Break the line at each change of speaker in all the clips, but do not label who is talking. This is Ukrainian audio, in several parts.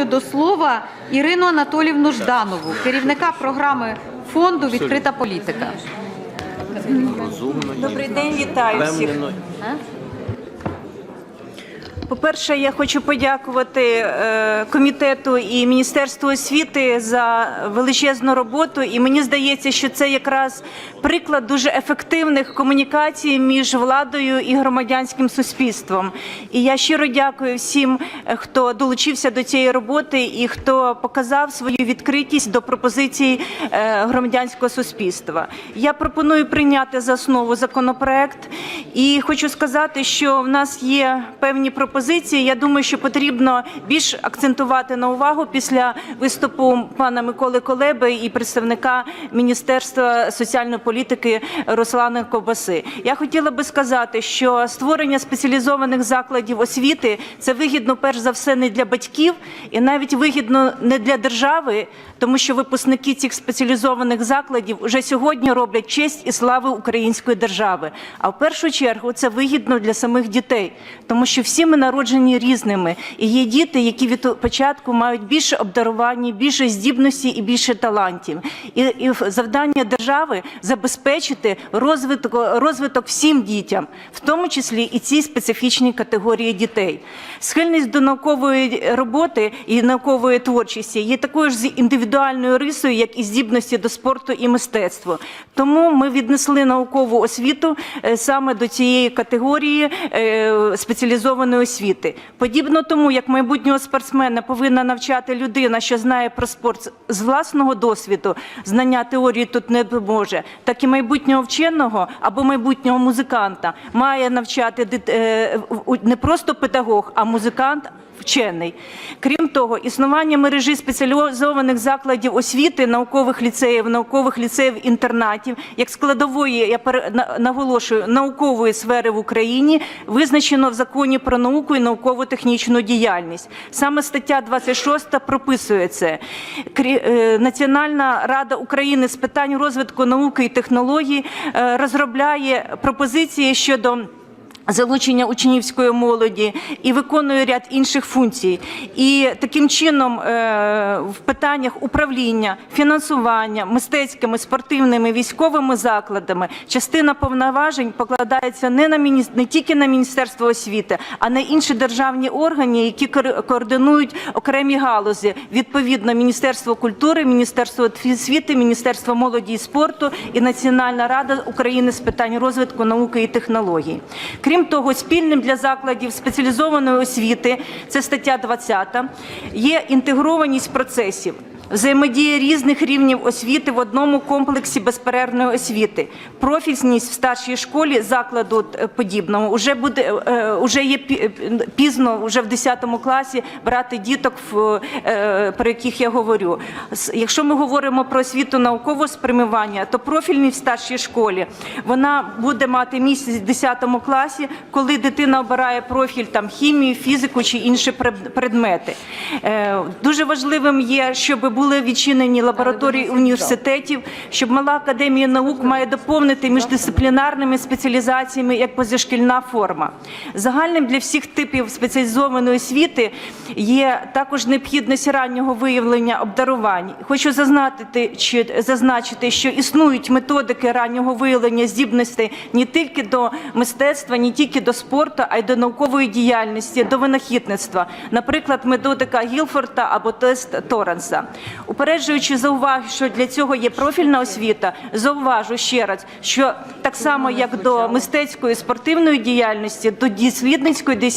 запрошую до слова Ірину Анатолівну Жданову, керівника програми фонду Відкрита політика.
Добрий день, вітаю всіх. По-перше, я хочу подякувати е, комітету і Міністерству освіти за величезну роботу. І мені здається, що це якраз приклад дуже ефективних комунікацій між владою і громадянським суспільством. І я щиро дякую всім, е, хто долучився до цієї роботи і хто показав свою відкритість до пропозицій е, громадянського суспільства. Я пропоную прийняти за основу законопроект і хочу сказати, що в нас є певні пропозиції. Я думаю, що потрібно більш акцентувати на увагу після виступу пана Миколи Колеби і представника Міністерства соціальної політики Руслана Ковбаси. Я хотіла би сказати, що створення спеціалізованих закладів освіти це вигідно перш за все не для батьків і навіть вигідно не для держави, тому що випускники цих спеціалізованих закладів вже сьогодні роблять честь і славу української держави. А в першу чергу це вигідно для самих дітей, тому що всі ми народжені різними, і є діти, які від початку мають більше обдарування, більше здібності і більше талантів. І, і завдання держави забезпечити розвиток, розвиток всім дітям, в тому числі і цій специфічній категорії дітей. Схильність до наукової роботи і наукової творчості є такою ж з індивідуальною рисою, як і здібності до спорту і мистецтва. Тому ми віднесли наукову освіту е, саме до цієї категорії е, спеціалізованої освіти. Подібно тому, як майбутнього спортсмена повинна навчати людина, що знає про спорт з власного досвіду, знання теорії тут не допоможе, так і майбутнього вченого або майбутнього музиканта має навчати е, не просто педагог, а музикант. Вчений. Крім того, існування мережі спеціалізованих закладів освіти, наукових ліцеїв, наукових ліцеїв інтернатів як складової, я наголошую, наукової сфери в Україні визначено в законі про науку і науково-технічну діяльність. Саме стаття 26 прописує це. Е, Національна рада України з питань розвитку науки і технологій е, розробляє пропозиції щодо залучення учнівської молоді і виконує ряд інших функцій. І таким чином е, в питаннях управління, фінансування мистецькими, спортивними, військовими закладами частина повноважень покладається не на не тільки на Міністерство освіти, а на інші державні органи, які координують окремі галузі. Відповідно, Міністерство культури, Міністерство освіти, Міністерство молоді і спорту і Національна рада України з питань розвитку науки і технологій. Крім того, спільним для закладів спеціалізованої освіти, це стаття 20, є інтегрованість процесів. Взаємодія різних рівнів освіти в одному комплексі безперервної освіти. Профільність в старшій школі закладу е, подібного вже буде е, уже є е, пізно, вже в 10 класі брати діток, е, про яких я говорю. Якщо ми говоримо про освіту наукового спрямування, то профільність в старшій школі вона буде мати місце в 10 класі, коли дитина обирає профіль там хімію, фізику чи інші предмети. Е, Дуже важливим є, щоб були відчинені лабораторії університетів, щоб мала академія наук має доповнити міждисциплінарними спеціалізаціями як позашкільна форма. Загальним для всіх типів спеціалізованої освіти є також необхідність раннього виявлення обдарувань. Хочу зазначити, чи- зазначити, що існують методики раннього виявлення здібностей не тільки до мистецтва, не тільки до спорту, а й до наукової діяльності, до винахідництва. Наприклад, методика Гілфорта або тест Торренса. Упереджуючи зауваги, що для цього є профільна освіта, зауважу ще раз, що так само як до мистецької спортивної діяльності, до дослідницької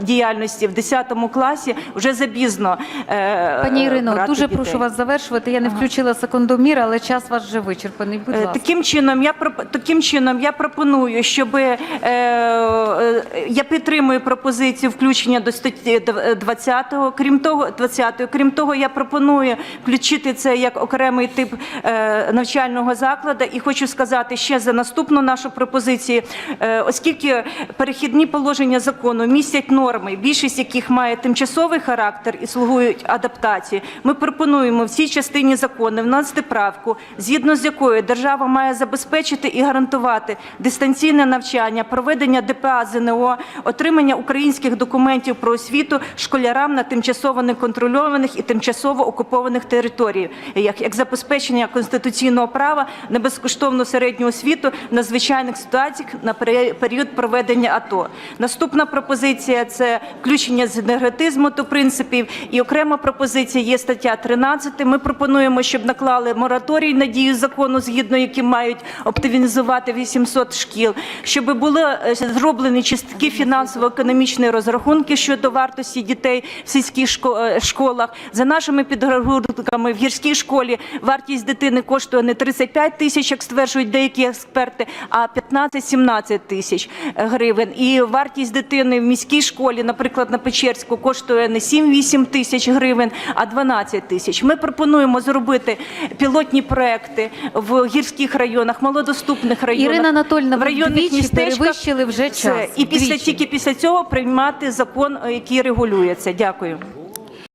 діяльності в 10 класі вже запізно. е,
Пані Ірино, дуже
дітей.
прошу вас завершувати. Я не включила секундомір, але час ваш вже вичерпаний. Будь
Е,
ласка.
Таким чином, я таким чином я пропоную, щоб е, е, я підтримую пропозицію включення до статті дв- 20. Крім того, 20. Крім того, я пропоную включити це як окремий тип е, навчального закладу. І хочу сказати ще за наступну нашу пропозицію, Е, оскільки перехідні положення закону містять норми, більшість яких має тимчасовий характер і слугують адаптації, ми пропонуємо в цій частині закону внести правку, згідно з якою держава має забезпечити і гарантувати дистанційне навчання, проведення ДПА ЗНО, отримання українських документів про освіту школярам на тимчасово неконтрольованих і тимчасово окупованих територіях, як, як забезпечення конституційного права на безкоштовну середню освіту в надзвичайних ситуаціях на період проведення АТО. Наступна пропозиція це включення з енергетизму до принципів. І окрема пропозиція є стаття 13. Ми пропонуємо, щоб наклали мораторій на дію закону, згідно яким мають оптимізувати 800 шкіл, щоб були е, зроблені чистки фінансово-економічні розрахунки щодо вартості дітей в сільських е, школах. За нашими підрахунками в гірській школі вартість дитини коштує не 35 тисяч, як стверджують деякі експерти, а 15-17 тисяч гривень. І вартість дитини в міській школі, наприклад, на Печерську, коштує не 7-8 тисяч гривень, а 12 тисяч. Ми пропонуємо зробити пілотні проекти в гірських районах, малодоступних районах.
Ірина Анатольовна,
в районних містечках.
перевищили вже час.
І після тільки після цього приймати закон, який регулює це. Дякую.